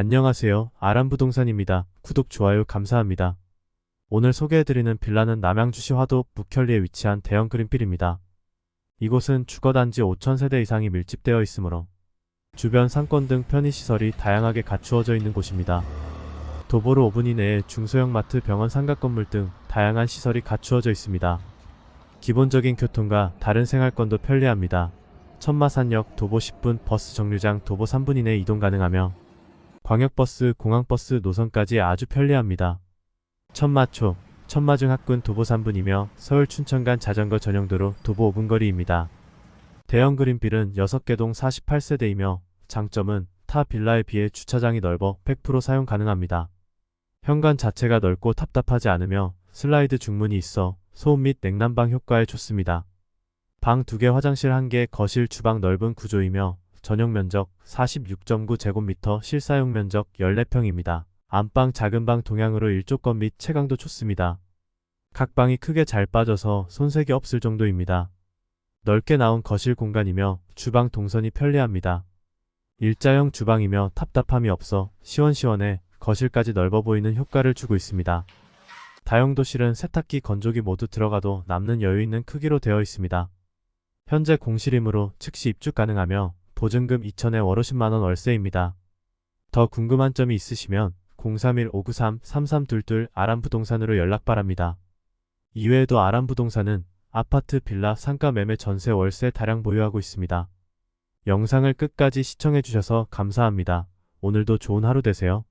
안녕하세요. 아람부동산입니다. 구독, 좋아요 감사합니다. 오늘 소개해드리는 빌라는 남양주시 화도 북현리에 위치한 대형 그린필입니다. 이곳은 주거단지 5,000세대 이상이 밀집되어 있으므로 주변 상권 등 편의시설이 다양하게 갖추어져 있는 곳입니다. 도보로 5분 이내에 중소형 마트, 병원, 상가 건물 등 다양한 시설이 갖추어져 있습니다. 기본적인 교통과 다른 생활권도 편리합니다. 천마산역 도보 10분, 버스 정류장 도보 3분 이내 이동 가능하며 광역버스, 공항버스 노선까지 아주 편리합니다. 천마초, 천마중 학군 도보 3분이며 서울 춘천 간 자전거 전용도로 도보 5분 거리입니다. 대형 그린빌은 6개 동 48세대이며 장점은 타 빌라에 비해 주차장이 넓어 100% 사용 가능합니다. 현관 자체가 넓고 답답하지 않으며 슬라이드 중문이 있어 소음 및 냉난방 효과에 좋습니다. 방 2개 화장실 1개 거실 주방 넓은 구조이며 전용 면적 46.9 제곱미터 실사용 면적 14평입니다. 안방 작은 방 동향으로 일조권 및 채광도 좋습니다. 각 방이 크게 잘 빠져서 손색이 없을 정도입니다. 넓게 나온 거실 공간이며 주방 동선이 편리합니다. 일자형 주방이며 답답함이 없어 시원시원해 거실까지 넓어 보이는 효과를 주고 있습니다. 다용도실은 세탁기 건조기 모두 들어가도 남는 여유 있는 크기로 되어 있습니다. 현재 공실이므로 즉시 입주 가능하며 보증금 2천에 월 50만원 월세입니다. 더 궁금한 점이 있으시면 031-593-3322 아람부동산으로 연락 바랍니다. 이외에도 아람부동산은 아파트, 빌라, 상가 매매 전세 월세 다량 보유하고 있습니다. 영상을 끝까지 시청해주셔서 감사합니다. 오늘도 좋은 하루 되세요.